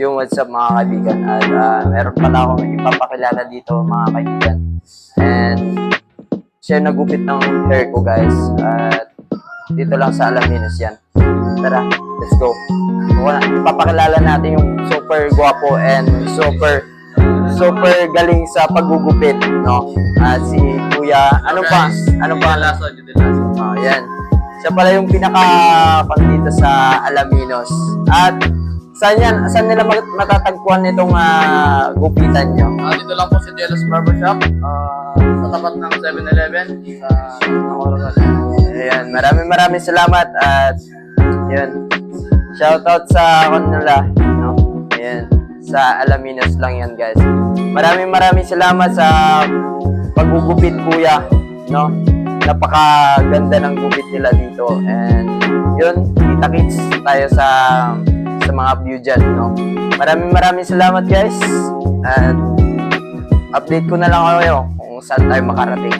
Yung what's up mga kaibigan. At ah, meron pala akong ipapakilala dito mga kaibigan. And siya nagupit ng hair ko guys. At dito lang sa Alaminos yan. Tara, let's go. Ipapakilala natin yung super guwapo and super super galing sa paggugupit, no? At si Kuya, ano pa? Ano pa? Laso. Oh, yan. Siya pala yung pinaka pang dito sa Alaminos. At saan yan? Saan nila mat- matatagpuan itong ah, gupitan nyo? Ah, dito lang po si Jealous Barbershop. Ah, sa tapat ng 7-Eleven. Sa Nakorogal. Ayan, maraming maraming salamat at yun. Shoutout sa kanila, no? Ayan, sa Alaminos lang yan, guys. Maraming maraming salamat sa paggugupit, kuya, no? Napakaganda ng gupit nila dito and yun, kita-kits tayo sa sa mga view dyan, no? Maraming maraming salamat, guys. At update ko na lang kayo kung saan tayo makarating.